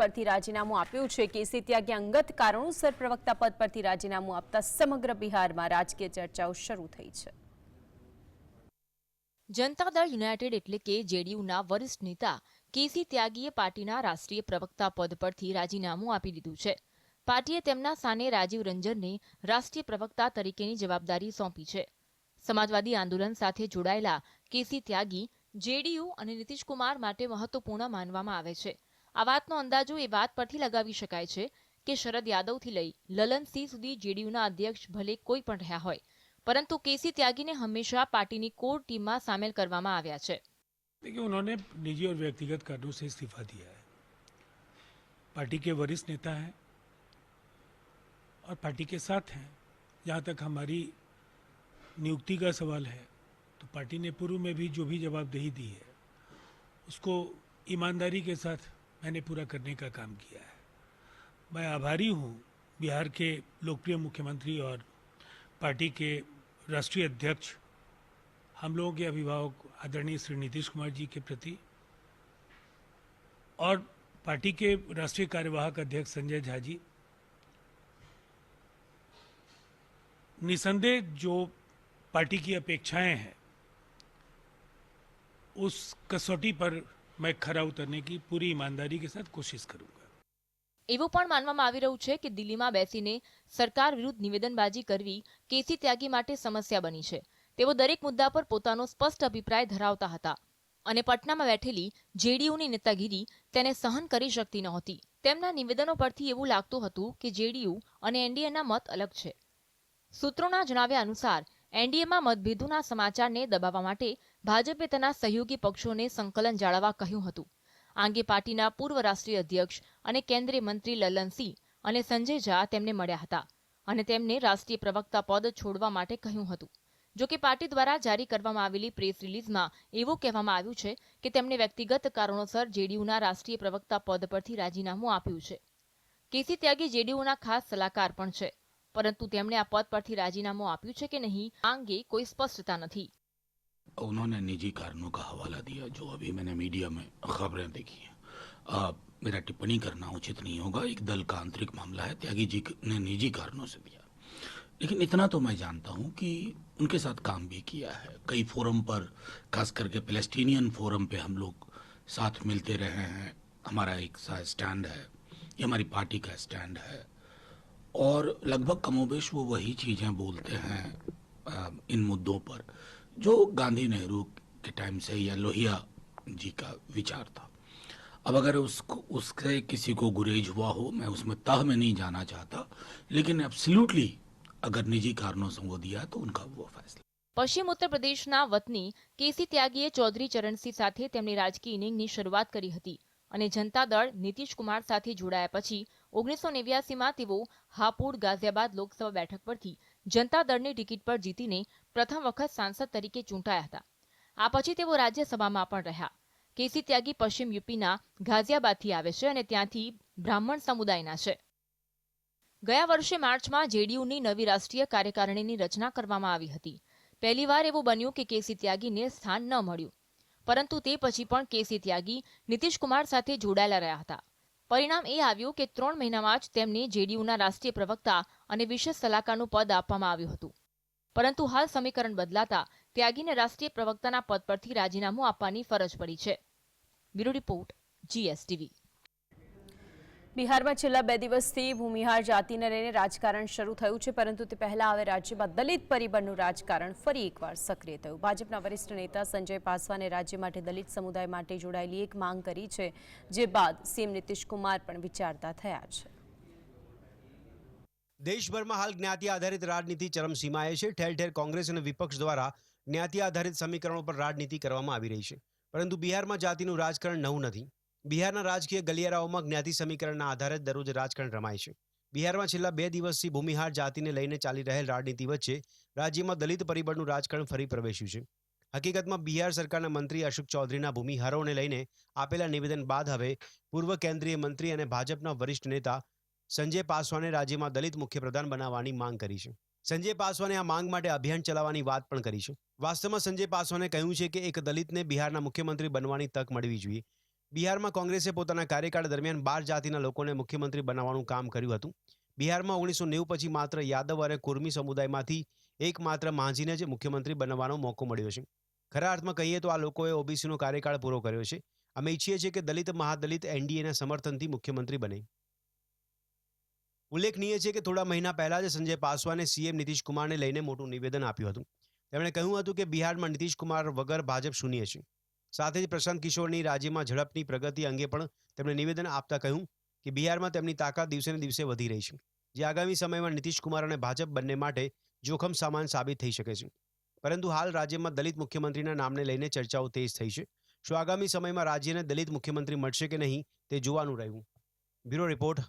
પરથી રાજીનામું આપ્યું છે. કેસી ત્યાગી અંગત કારણોસર પ્રવક્તા પદ પરથી રાજીનામું આપતા સમગ્ર બિહારમાં રાજકીય ચર્ચાઓ શરૂ થઈ છે. જનતા દળ યુનાઇટેડ એટલે કે જેડીયુના વરિષ્ઠ નેતા કેસી ત્યાગીએ પાર્ટીના રાષ્ટ્રીય પ્રવક્તા પદ પરથી રાજીનામું આપી દીધું છે. પાર્ટીએ તેમના સ્થાને રાજીવ રંજનને રાષ્ટ્રીય પ્રવક્તા તરીકેની જવાબદારી સોંપી છે. સમાજવાદી આંદોલન સાથે જોડાયેલા કેસી ત્યાગી જેડીયુ અને નીતિશકુમાર માટે મહત્વપૂર્ણ માનવામાં આવે છે. આ વાતનો અંદાજો એ વાત પરથી લગાવી શકાય છે કે શરદ યાદવથી લઈ લલનસિંહ સુધી જેડીયુના અધ્યક્ષ ભલે કોઈ પણ રહ્યા હોય પરંતુ केसी त्यागी ने हमेशा पार्टी की कोर टीम में शामिल કરવામાં આવ્યા છે देखिए उन्होंने निजी और व्यक्तिगत कारणों से इस्तीफा दिया है पार्टी के वरिष्ठ नेता हैं और पार्टी के साथ हैं जहाँ तक हमारी नियुक्ति का सवाल है तो पार्टी ने पूर्व में भी जो भी जवाबदेही दी है उसको ईमानदारी के साथ मैंने पूरा करने का काम किया है। मैं आभारी हूँ बिहार के लोकप्रिय मुख्यमंत्री और पार्टी के राष्ट्रीय अध्यक्ष, हम लोगों के अभिभावक आदरणीय श्री नीतीश कुमार जी के प्रति और पार्टी के राष्ट्रीय कार्यवाहक अध्यक्ष संजय झा जी। निसंदेह जो पार्टी की अपेक्षाएँ हैं, उस कसौटी पर मैं खरा उतरने की पूरी ईमानदारी के साथ कोशिश करूंगा એવું પણ માનવામાં આવી રહ્યું છે કે દિલ્હીમાં બેસીને સરકાર વિરુદ્ધ નિવેદનબાજી કરવી કેસી ત્યાગી માટે સમસ્યા બની છે તેઓ દરેક મુદ્દા પર પોતાનો સ્પષ્ટ અભિપ્રાય ધરાવતા હતા અને પટનામાં બેઠેલી જેડીયુની નેતાગીરી તેને સહન કરી શકતી નહોતી તેમના નિવેદનો પરથી એવું લાગતું હતું કે જેડીયુ અને એનડીએના મત અલગ છે સૂત્રોના જણાવ્યા અનુસાર એનડીએમાં મતભેદોના સમાચારને દબાવવા માટે ભાજપે તેના સહયોગી પક્ષોને સંકલન જાળવવા કહ્યું હતું. આ અંગે પાર્ટીના પૂર્વ રાષ્ટ્રીય અધ્યક્ષ અને કેન્દ્રીય મંત્રી લલનસિંહ અને સંજય ઝા તેમને મળ્યા હતા અને તેમને રાષ્ટ્રીય પ્રવક્તા પદ છોડવા માટે કહ્યું હતું. જો કે પાર્ટી દ્વારા જારી કરવામાં આવેલી પ્રેસ રિલીઝમાં એવું કહેવામાં આવ્યું છે કે તેમણે વ્યક્તિગત કારણોસર જેડીયુના રાષ્ટ્રીય પ્રવક્તા પદ પરથી રાજીનામું આપ્યું છે. કેસી ત્યાગી જેડીયુના ખાસ સલાહકાર પણ છે. પરંતુ તેમણે આ પદ પરથી રાજીનામું આપ્યું છે કે નહીં આ અંગે કોઈ સ્પષ્ટતા નથી उन्होंने निजी कारणों का हवाला दिया जो अभी मैंने मीडिया में खबरें देखी हैं आ, मेरा टिप्पणी करना उचित नहीं होगा एक दल का आंतरिक मामला है त्यागी जी ने निजी कारणों से दिया लेकिन इतना तो मैं जानता हूं कि उनके साथ काम भी किया है कई फोरम पर खास करके पैलेस्टीनियन फोरम पे हम लोग साथ मिलते रहे हैं हमारा एक सा स्टैंड है ये हमारी पार्टी का स्टैंड है और लगभग कमोबेश वो वही चीज़ें बोलते हैं आ, इन मुद्दों पर जो गांधी नेहरू के टाइम से या लोहिया जी का विचार था अब अगर उसको उससे किसी को गुरेज हुआ हो मैं उसमें तह में नहीं जाना चाहता लेकिन एब्सोल्युटली अगर निजी कारणों से वो दिया तो उनका वो फैसला પશ્ચિમ ઉત્તર પ્રદેશના વતની કેસી ત્યાગીએ ચૌધરી ચરણસિંહ સાથે તેમની રાજકીય ઇનિંગની શરૂઆત કરી હતી અને જનતા દળ નીતિશ કુમાર સાથે જોડાયા પછી ઓગણીસો નેવ્યાસીમાં તેઓ હાપુડ ગાઝિયાબાદ લોકસભા બેઠક પરથી જનતા દળની ટિકિટ પર જીતીને પ્રથમ વખત સાંસદ તરીકે ચૂંટાયા હતા. આ પછી તેઓ રાજ્યસભામાં પણ રહ્યા. કેસી ત્યાગી પશ્ચિમ યુપીના ગાઝિયાબાદથી આવે છે અને ત્યાંથી બ્રાહ્મણ સમુદાયના છે. ગયા વર્ષે માર્ચમાં જેડીયુની નવી રાષ્ટ્રીય કાર્યકારિણીની રચના કરવામાં આવી હતી. પહેલીવાર એવું બન્યું કે કેસી ત્યાગીને સ્થાન ન મળ્યું. પરંતુ તે પછી પણ કેસી ત્યાગી, નીતિશકુમાર સાથે જોડાયેલા રહ્યા હતા. પરિણામ એ આવ્યું કે ત્રણ મહિનામાં જ તેમને જેડીયુના રાષ્ટ્રીય પ્રવક્તા અને વિશેષ સલાહકારનું પદ આપવામાં આવ્યું હતું. પરંતુ હાલ સમીકરણ બદલાતા ત્યાગીને રાષ્ટ્રીય પ્રવક્તાના પદ પરથી રાજીનામું આપવાની ફરજ પડી છે. Bureau report, GSTV. બિહારમાં છેલ્લા બે દિવસથી ભૂમિહાર જાતિને લઈને રાજકારણ શરૂ થયું છે, પરંતુ તે પહેલા હવે રાજ્યમાં દલિત પરિબળનું રાજકારણ ફરી એકવાર સક્રિય થયું. ભાજપના વરિષ્ઠ નેતા સંજય પાસવાને રાજ્ય માટે દલિત સમુદાય માટે જોડાયેલી એક માંગ કરી છે, જે બાદ સીએમ કુમાર પણ વિચારતા થયા છે. દેશભરમાં હાલ જ્ઞાતિ આધારિત રાજનીતિ ચરમસીમાએ છે. ઠેર ઠેર કોંગ્રેસ અને વિપક્ષ દ્વારા જ્ઞાતિ આધારિત સમીકરણો પર રાજનીતિ કરવામાં આવી રહી છે. પરંતુ બિહારમાં જાતિનું રાજકારણ નવું નથી. બિહારના રાજકીય ગલિયારાઓમાં જ્ઞાતિ સમીકરણના આધારે દરરોજ રાજકારણ રમાય છે. બિહારમાં છેલ્લા બે દિવસથી ભૂમિહાર જાતિને લઈને ચાલી રહેલ રાજનીતિ વચ્ચે રાજ્યમાં દલિત પરિબળનું રાજકારણ ફરી પ્રવેશ્યું છે. હકીકતમાં બિહાર સરકારના મંત્રી અશોક ચૌધરીના ભૂમિહારોને લઈને આપેલા નિવેદન બાદ હવે પૂર્વ કેન્દ્રીય મંત્રી અને ભાજપના વરિષ્ઠ નેતા સંજય પાસવાને રાજ્યમાં દલિત મુખ્યપ્રધાન બનાવવાની માંગ કરી છે. સંજય પાસવાને આ માંગ માટે અભિયાન ચલાવવાની વાત પણ કરી છે. વાસ્તવમાં સંજય પાસવાને કહ્યું છે કે એક દલિતને બિહારના મુખ્યમંત્રી બનવાની તક મળવી જોઈએ. બિહારમાં કોંગ્રેસે પોતાના કાર્યકાળ દરમિયાન બાર જાતિના લોકોને મુખ્યમંત્રી બનાવવાનું કામ કર્યું હતું. બિહારમાં ઓગણીસો નેવું પછી માત્ર યાદવ અને કુર્મી સમુદાયમાંથી એકમાત્ર માંઝીને જ મુખ્યમંત્રી બનવાનો મોકો મળ્યો છે. ખરા અર્થમાં કહીએ તો આ લોકોએ ઓબીસીનો કાર્યકાળ પૂરો કર્યો છે. અમે ઈચ્છીએ છીએ કે દલિત, મહાદલિત, એનડીએના સમર્થનથી મુખ્યમંત્રી બને. ઉલ્લેખનીય છે કે થોડા મહિના પહેલા જ સંજય પાસવાને સીએમ નીતિશ કુમારને લઈને મોટું નિવેદન આપ્યું હતું. તેમણે કહ્યું હતું કે બિહારમાં નીતિશ કુમાર વગર ભાજપ શૂન્ય છે. સાથે જ પ્રશાંત કિશોરની રાજ્યમાં ઝડપની પ્રગતિ અંગે પણ તેમણે નિવેદન આપતા કહ્યું કે બિહારમાં તેમની તાકાત દિવસે ને દિવસે વધી રહી છે. જે આગામી સમયમાં કુમાર અને ભાજપ બંને માટે જોખમ સામાન સાબિત થઈ શકે છે. પરંતુ હાલ રાજ્યમાં દલિત મુખ્યમંત્રીના નામને લઈને ચર્ચાઓ તેજ થઈ છે. શું આગામી સમયમાં રાજ્યને દલિત મુખ્યમંત્રી મળશે કે નહીં તે જોવાનું રહ્યું. Bureau report